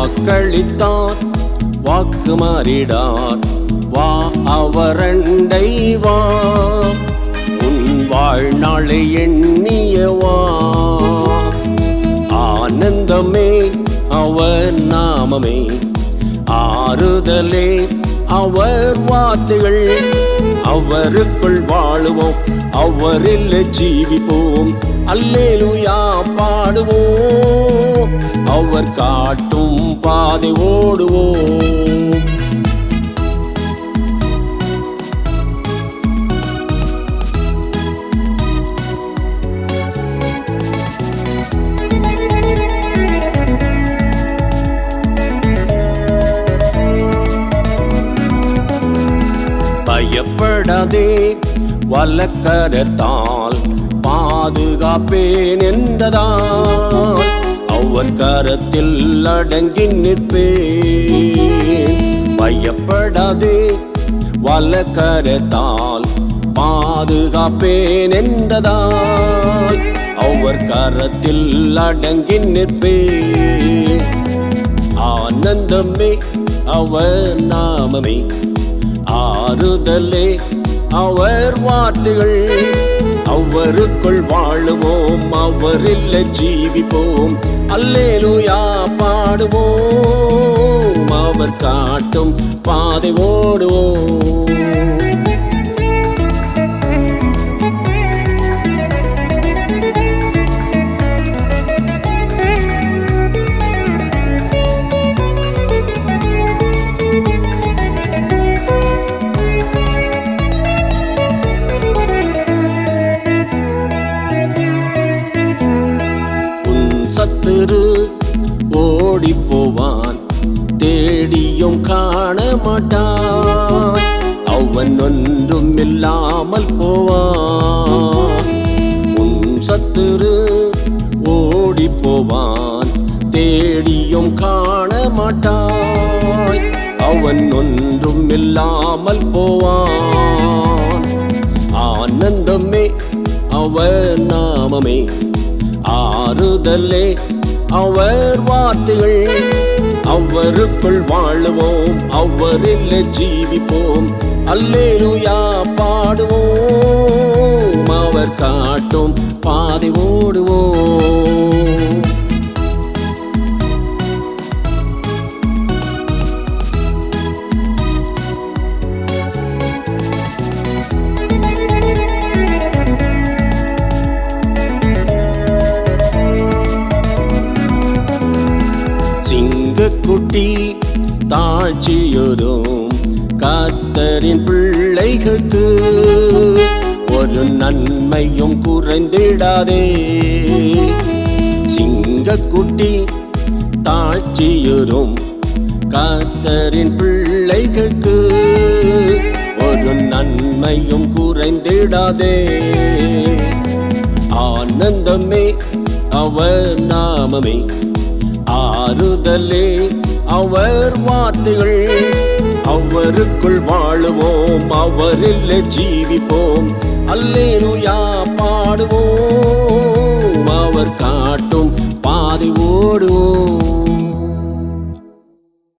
வாக்களித்தார் வாக்கு மாறிடார். வா அவரண்டை வா. உன் வாழ்நாளை எண்ணியவா ஆனந்தமே அவர் நாமமே. ஆறுதலே அவர் வார்த்தைகள். அவருக்குள் வாழுவோம் அவரில் ஜீவிப்போம். அல்லேலுயா பாடுவோம். அவர் காட்டு பாதை ஓடுவோம். பயப்படாதே வல்லக்கரத்தால் பாதுகாப்பேன் என்றதால் அவர் கரத்தில் அடங்கி நிற்பேன். பயப்படாதே வலக்கரத்தால் பாதுகாப்பேன் என்றதால் அவர் கரத்தில் அடங்கி நிற்பேன். ஆனந்தமே அவர் நாமமே ஆறுதலே அவர் வார்த்தைகள். அவருக்குள் வாழுவோம் அவரில் ஜீவிப்போம். அல்லேலூயா பாடுவோம். அவர் காட்டும் பாதை ஓடுவோம். சிறு ஓடி போவான் தேடியும் காண மாட்டான் அவன் ஒன்றும் இல்லாமல் போவான். உன் சத்துரு ஓடி போவான் தேடியும் காண மாட்டான் அவன் ஒன்றும் இல்லாமல் போவான். ஆனந்தமே அவன் நாமமே. ஆறுதலே அவர் வார்த்தைகள் அவருக்குள் வாழுவோம் அவரில் ஜீவிப்போம். அல்லேலுயா குட்டி தாழ்ச்சியுறும் காத்தரின் பிள்ளைகளுக்கு. ஒரு நன்மையும் குறைந்திடாதே. சிங்கக்குட்டி தாழ்ச்சியுறும் காத்தரின் பிள்ளைகளுக்கு. ஒரு நன்மையும் குறைந்திடாதே. ஆனந்தமே அவர் நாமமே ஆறுதலே அவர் வார்த்தைகள். அவருக்குள் வாழுவோம் அவரில் ஜீவிப்போம். அல்லேலுயா.